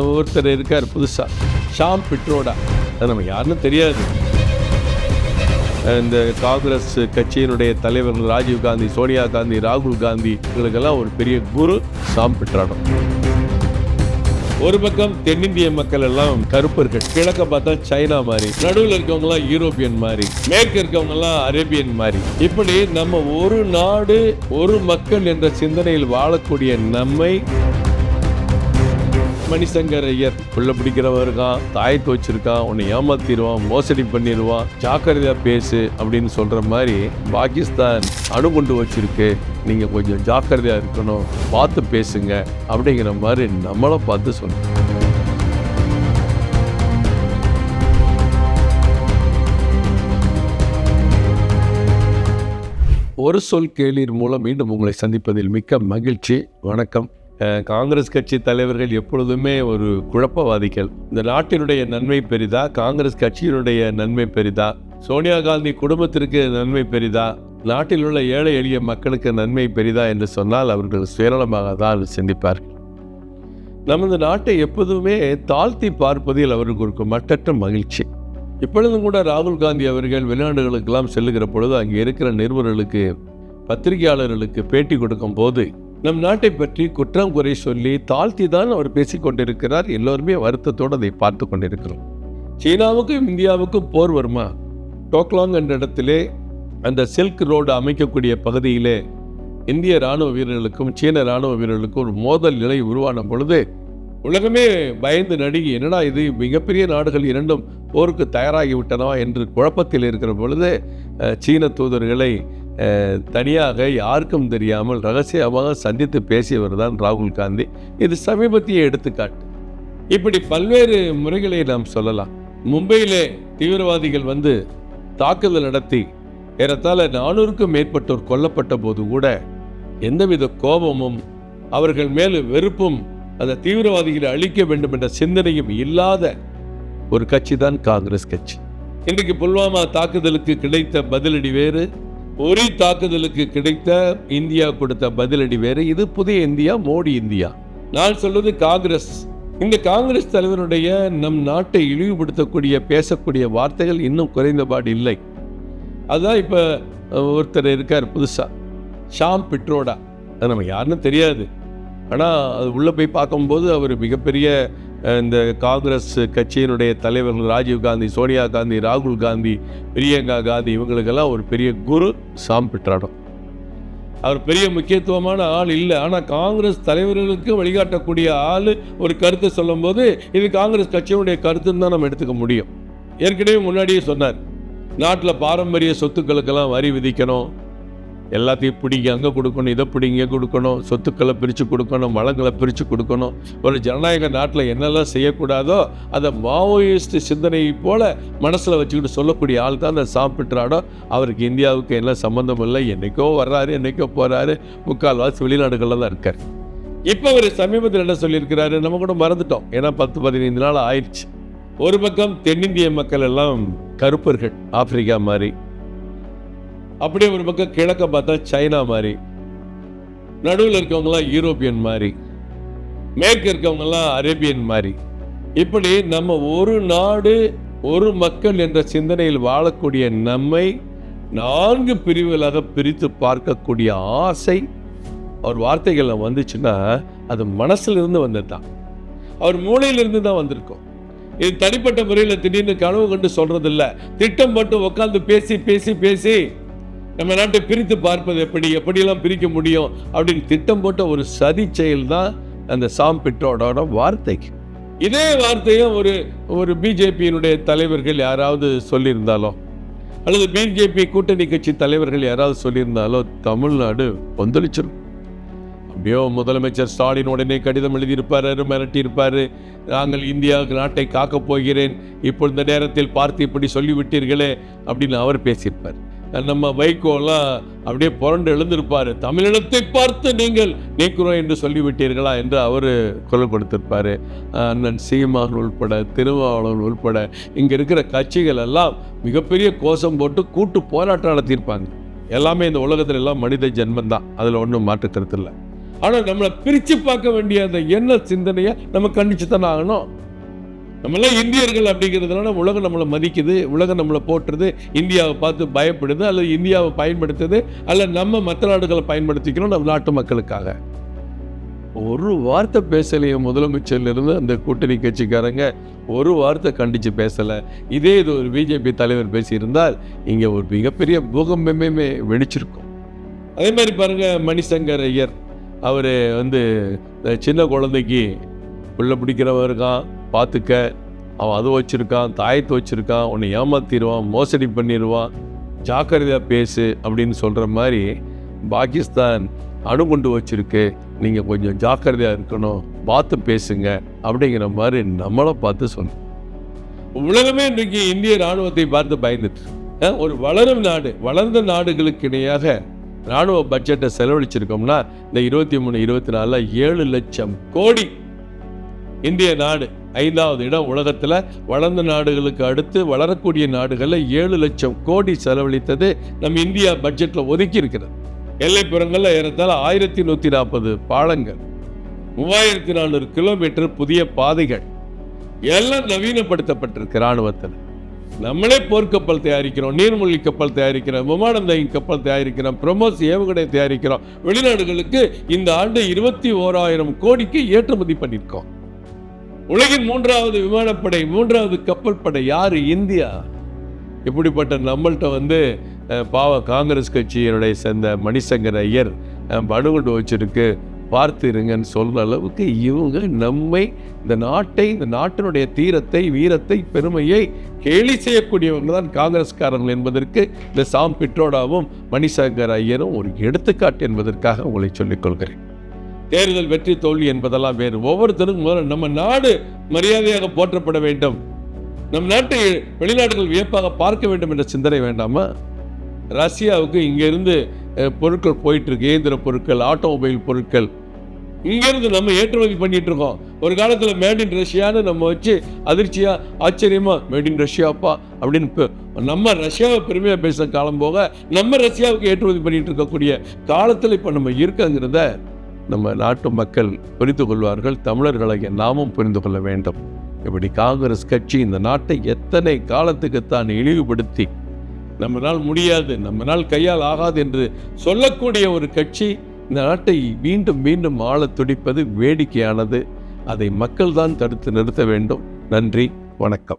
ஒருத்தர் இருக்கார் புதுசாக ஷாம் பிட்ரோடா. அது நம்ம யாருன்னு தெரியாது. இந்த காங்கிரஸ் கட்சியினுடைய தலைவர்கள் ராஜீவ் காந்தி சோனியா காந்தி ராகுல் காந்தி இவங்களுக்கெல்லாம் ஒரு பெரிய குரு ஷாம் பிட்ராடோ. ஒரு பக்கம் தென்னிந்திய மக்கள் எல்லாம் கருப்பர்கள் கிழக்க பார்த்தா சைனா மாதிரி. நடுவில் இருக்கவங்க எல்லாம் யூரோப்பியன் மாதிரி. மேற்கு இருக்கவங்க எல்லாம் அரேபியன் மாதிரி. இப்படி நம்ம ஒரு நாடு ஒரு மக்கள் என்ற சிந்தனையில் வாழக்கூடிய நம்மை மணிசங்கர் ஐயர் புள்ள பிடிக்கிறவன் இருக்கான் தாயத்து வச்சிருக்கான் உன்னை ஏமாத்திடுவான் மோசடி பண்ணிடுவான் ஜாக்கிரதையா பேசு அப்படின்னு சொல்ற மாதிரி பாகிஸ்தான் அணுகுண்டு வச்சிருக்கு. நீங்க கொஞ்சம் ஜாக்கிரதையா இருக்கணும் பார்த்து பேசுங்க அப்படிங்கிற மாதிரி நம்மளை பார்த்து சொல்லணும் ஒரு சொல் கேளீர் மூலம் மீண்டும் உங்களை சந்திப்பதில் மிக்க மகிழ்ச்சி. வணக்கம். காங்கிரஸ் கட்சி தலைவர்கள் எப்பொழுதுமே ஒரு குழப்பவாதிகள். இந்த நாட்டினுடைய நன்மை பெரிதா? காங்கிரஸ் கட்சியினுடைய நன்மை பெரிதா? சோனியா காந்தி குடும்பத்திற்கு நன்மை பெரிதா? நாட்டில் உள்ள ஏழை எளிய மக்களுக்கு நன்மை பெரிதா என்று சொன்னால் அவர்கள் சுயநலமாக தான் சிந்திப்பார்கள். நமது நாட்டை எப்போதுமே தாழ்த்தி பார்ப்பதில் அவர்களுக்கு ஒரு மட்டற்ற மகிழ்ச்சி. இப்பொழுதும் கூட ராகுல் காந்தி அவர்கள் வெளிநாடுகளுக்கெல்லாம் செல்லுகிற பொழுது அங்கே இருக்கிற நிருபர்களுக்கு பத்திரிகையாளர்களுக்கு பேட்டி கொடுக்கும் போது நம் நாட்டை பற்றி குற்றம் குறை சொல்லி தாழ்த்தி தான் அவர் பேசிக்கொண்டிருக்கிறார் எல்லோருமே வருத்தத்தோடு அதை பார்த்து கொண்டிருக்கிறோம். சீனாவுக்கும் இந்தியாவுக்கும் போர் வருமா? டோக்லாங் என்ற இடத்திலே அந்த சில்க் ரோடு அமைக்கக்கூடிய பகுதியிலே இந்திய ராணுவ வீரர்களுக்கும் சீன ராணுவ வீரர்களுக்கும் ஒரு மோதல் நிலை உருவான பொழுது உலகமே பயந்து நடுங்கி என்னடா இது மிகப்பெரிய நாடுகள் இரண்டும் போருக்கு தயாராகிவிட்டனவா என்று குழப்பத்தில் இருக்கிற பொழுது சீன தூதர்களை தனியாக யாருக்கும் தெரியாமல் ரகசியமாக சந்தித்து பேசியவர் தான் ராகுல் காந்தி. இது சமீபத்திய எடுத்துக்காட்டு. இப்படி பல்வேறு முறைகளை நாம் சொல்லலாம். மும்பையிலே தீவிரவாதிகள் வந்து தாக்குதல் நடத்தி ஏறத்தாழ நானூறுக்கும் மேற்பட்டோர் கொல்லப்பட்ட போது கூட எந்தவித கோபமும் அவர்கள் மேல் வெறுப்பும் அந்த தீவிரவாதிகளை அழிக்க வேண்டும் என்ற சிந்தனையும் இல்லாத ஒரு கட்சி தான் காங்கிரஸ் கட்சி. இன்றைக்கு புல்வாமா தாக்குதலுக்கு கிடைத்த பதிலடி வேறு ஒரே தாக்குதலுக்கு கிடைத்த இந்தியா கொடுத்த பதிலடி வேறு. இது புதிய இந்தியா மோடி இந்தியா. நான் சொல்வது காங்கிரஸ். இந்த காங்கிரஸ் தலைவருடைய நம் நாட்டை இழிவுபடுத்தக்கூடிய பேசக்கூடிய வார்த்தைகள் இன்னும் குறைந்தபாடு இல்லை. அதுதான் இப்போ ஒருத்தர் இருக்கார் புதுசாக ஷாம் பிட்ரோடா. அது நம்ம யாருன்னு தெரியாது. ஆனால் அது உள்ளே போய் பார்க்கும்போது அவர் மிகப்பெரிய இந்த காங்கிரஸ் கட்சியினுடைய தலைவர்கள் ராஜீவ் காந்தி சோனியா காந்தி ராகுல் காந்தி பிரியங்கா காந்தி இவங்களுக்கெல்லாம் ஒரு பெரிய குரு சாம் பிட்ராடோ அவர் பெரிய முக்கியத்துவமான ஆள் இல்லை. ஆனால் காங்கிரஸ் தலைவர்களுக்கு வழிகாட்டக்கூடிய ஆள் ஒரு கருத்தை சொல்லும்போது இது காங்கிரஸ் கட்சியினுடைய கருத்துன்னு தான் நம்ம எடுத்துக்க முடியும். ஏற்கனவே முன்னாடியே சொன்னார். நாட்டில் பாரம்பரிய சொத்துக்களுக்கெல்லாம் வரி விதிக்கணும். எல்லாத்தையும் பிடிங்க அங்கே கொடுக்கணும் இதை பிடிங்க கொடுக்கணும் சொத்துக்களை பிரித்து கொடுக்கணும் வளங்களை பிரித்து கொடுக்கணும். ஒரு ஜனநாயக நாட்டில் என்னெல்லாம் செய்யக்கூடாதோ அதை மாவோயிஸ்ட் சிந்தனையை போல் மனசில் வச்சுக்கிட்டு சொல்லக்கூடிய ஆள் தான் அந்த சாப்பிட்றாடோ அவருக்கு இந்தியாவுக்கு என்ன சம்மந்தம் இல்லை என்னைக்கோ வர்றாரு என்னைக்கோ போகிறாரு முக்கால்வாசி வெளிநாடுகளில் தான் இருக்கார். இப்போ அவர் சமீபத்தில் என்ன சொல்லியிருக்கிறாரு நம்ம கூட மறந்துட்டோம். ஏன்னா பத்து பதினைந்து நாள் ஆயிடுச்சு. ஒரு பக்கம் தென்னிந்திய மக்கள் எல்லாம் கருப்பர்கள் ஆப்பிரிக்கா மாதிரி அப்படியே ஒரு பக்கம் கிழக்க பார்த்தா சைனா மாதிரி. நடுவில் இருக்கவங்கலாம் யூரோப்பியன் மாதிரி. மேற்கு இருக்கவங்கலாம் அரேபியன் மாதிரி. இப்படி நம்ம ஒரு நாடு ஒரு மக்கள் என்ற சிந்தனையில் வாழக்கூடிய நம்மை நான்கு பிரிவுகளாக பிரித்து பார்க்கக்கூடிய ஆசை அவர் வார்த்தைகளில் வந்துச்சுன்னா அது மனசுல இருந்து வந்தது தான் அவர் மூளையிலிருந்து தான் வந்திருக்கும். இது தனிப்பட்ட முறையில் திடீர்னு கனவு கண்டு சொல்றதில்ல. திட்டம் போட்டு உட்காந்து பேசி பேசி பேசி நம்ம நாட்டை பிரித்து பார்ப்பது எப்படி எப்படியெல்லாம் பிரிக்க முடியும் அப்படின்னு திட்டம் போட்ட ஒரு சதி செயல் தான் அந்த சாம் பிட்ரோடோட வார்த்தை இதே வார்த்தையும் ஒரு ஒரு பிஜேபியினுடைய தலைவர்கள் யாராவது சொல்லியிருந்தாலோ அல்லது பிஜேபி கூட்டணி கட்சி தலைவர்கள் யாராவது சொல்லியிருந்தாலோ தமிழ்நாடு கொந்தளிச்சிடும் அப்படியோ முதலமைச்சர் ஸ்டாலின் உடனே கடிதம் எழுதியிருப்பாரு மிரட்டியிருப்பார். நாங்கள் இந்தியா நாட்டை காக்கப் போகிறேன் இப்போ இந்த நேரத்தில் பார்த்து இப்படி சொல்லிவிட்டீர்களே அப்படின்னு அவர் பேசியிருப்பார். நம்ம வைகோலாம் அப்படியே புரண்டு எழுந்திருப்பார். தமிழினத்தை பார்த்து நீங்கள் நீக்குறோம் என்று சொல்லிவிட்டீர்களா என்று அவர் குரல் கொடுத்திருப்பார். அண்ணன் சீமான் உள்பட திருமாவளவன் உள்பட இங்கே இருக்கிற கட்சிகள் எல்லாம் மிகப்பெரிய கோஷம் போட்டு கூட்டு போராட்டம் நடத்தியிருப்பாங்க. எல்லாமே இந்த உலகத்தில் எல்லாம் மனித ஜென்மம் தான். அதில் ஒன்றும் மாற்று இல்லை. ஆனால் நம்மளை பிரித்து பார்க்க வேண்டிய அந்த என்ன சிந்தனையை நம்ம கண்டிச்சு தானே ஆகணும். நம்மளாம் இந்தியர்கள் அப்படிங்கிறதுனால உலகம் நம்மளை மதிக்குது உலகம் நம்மளை போட்டுறது இந்தியாவை பார்த்து பயப்படுது அல்லது இந்தியாவை பயன்படுத்துது அல்ல நம்ம மற்ற நாடுகளை பயன்படுத்திக்கிறோம் நம்ம நாட்டு மக்களுக்காக. ஒரு வார்த்தை பேசலையே முதலமைச்சர்லேருந்து அந்த கூட்டணி கட்சிக்காரங்க. ஒரு வார்த்தை கண்டித்து பேசலை. இதே இது ஒரு பிஜேபி தலைவர் பேசியிருந்தால் இங்கே ஒரு மிகப்பெரிய பூகம்பமே வெடிச்சிருக்கும். அதே மாதிரி பாருங்க மணிசங்கர் ஐயர். அவர் வந்து சின்ன குழந்தைக்கு உள்ள பிடிக்கிறவன் இருக்கான். பார்த்துக்க. அவன் அது வச்சுருக்கான் தாயத்தை வச்சுருக்கான் உன்னை ஏமாத்திடுவான் மோசடி பண்ணிடுவான் ஜாக்கிரதையாக பேசு அப்படின்னு சொல்கிற மாதிரி பாகிஸ்தான் அணுகுண்டு வச்சுருக்கு. நீங்கள் கொஞ்சம் ஜாக்கிரதையாக இருக்கணும் பார்த்து பேசுங்க அப்படிங்கிற மாதிரி நம்மளை பார்த்து சொன்னோம் உலகமே இன்றைக்கி இந்திய ராணுவத்தை பார்த்து பயந்துட்டு ஒரு வளரும் நாடு வளர்ந்த நாடுகளுக்கு இணையாக ராணுவ பட்ஜெட்டை செலவழிச்சிருக்கோம்னா இந்த இருபத்தி மூணு இருபத்தி நாலில் ஏழு லட்சம் கோடி இந்திய நாடு ஐந்தாவது இடம் உலகத்தில் வளர்ந்த நாடுகளுக்கு அடுத்து வளரக்கூடிய நாடுகளில் ஏழு லட்சம் கோடி செலவழித்தது நம்ம இந்தியா பட்ஜெட்டில் ஒதுக்கி இருக்கிறது எல்லைப்புறங்களில் ஏறத்தாழ ஆயிரத்தி நூற்றி நாற்பது பாலங்கள் மூவாயிரத்தி நானூறு கிலோமீட்டர் புதிய பாதைகள் எல்லாம் நவீனப்படுத்தப்பட்டிருக்கு இராணுவத்தில். நம்மளே போர்க்கப்பல் தயாரிக்கிறோம் நீர்மூழ்கி கப்பல் தயாரிக்கிறோம் விமானம் தயங்கி கப்பல் தயாரிக்கிறோம் பிரமோஸ் ஏவுகணை தயாரிக்கிறோம். வெளிநாடுகளுக்கு இந்த ஆண்டு இருபத்தி ஓராயிரம் கோடிக்கு ஏற்றுமதி பண்ணியிருக்கோம். உலகின் மூன்றாவது விமானப்படை மூன்றாவது கப்பல் படை யாரு? இந்தியா. இப்படிப்பட்ட நம்மள்கிட்ட வந்து பாவ காங்கிரஸ் கட்சியினுடைய சேர்ந்த மணிசங்கர் ஐயர் படுகொண்டு வச்சிருக்கு. பார்த்து இருங்கன்னு அளவுக்கு இவங்க நம்மை இந்த நாட்டை இந்த நாட்டினுடைய தீரத்தை வீரத்தை பெருமையை கேலி செய்யக்கூடியவங்க தான் காங்கிரஸ்காரர்கள் என்பதற்கு இந்த சாம் பிட்ரோடாவும் மணிசங்கர் ஐயரும் ஒரு எடுத்துக்காட்டு என்பதற்காக உங்களை சொல்லிக் கொள்கிறேன். தேர்தல் வெற்றி தோல்வி என்பதெல்லாம் வேறு. ஒவ்வொருத்தருக்கும் முதல்ல நம்ம நாடு மரியாதையாக போற்றப்பட வேண்டும். நம் நாட்டை வெளிநாடுகள் வியப்பாக பார்க்க வேண்டும் என்ற சிந்தனை வேண்டாமா? ரஷ்யாவுக்கு இங்கிருந்து பொருட்கள் போயிட்டு இருக்கு இயந்திர பொருட்கள் ஆட்டோமொபைல் பொருட்கள். இங்கிருந்து நம்ம ஏற்றுமதி பண்ணிட்டு இருக்கோம் ஒரு காலத்தில் மேட் இன் ரஷ்யான்னு நம்ம வச்சு அதிர்ச்சியா ஆச்சரியமா மேட் இன் ரஷ்யாப்பா அப்படின்னு நம்ம ரஷ்யாவை பெருமையாக பேசுகிற காலம் போக நம்ம ரஷ்யாவுக்கு ஏற்றுமதி பண்ணிட்டு இருக்கக்கூடிய காலத்தில் இப்போ நம்ம இருக்கங்கிறத நம்ம நாட்டு மக்கள் புரிந்து கொள்வார்கள் தமிழர்களாகிய நாமும் புரிந்து கொள்ள வேண்டும். இப்படி காங்கிரஸ் கட்சி இந்த நாட்டை எத்தனை காலத்துக்கு தான் இழிவுபடுத்தி நம்மளால் முடியாது நம்மளால் கையால் ஆகாது என்று சொல்லக்கூடிய ஒரு கட்சி இந்த நாட்டை மீண்டும் மீண்டும் ஆளத் துடிப்பது வேடிக்கையானது. அதை மக்கள் தான் தடுத்து நிறுத்த வேண்டும். நன்றி வணக்கம்.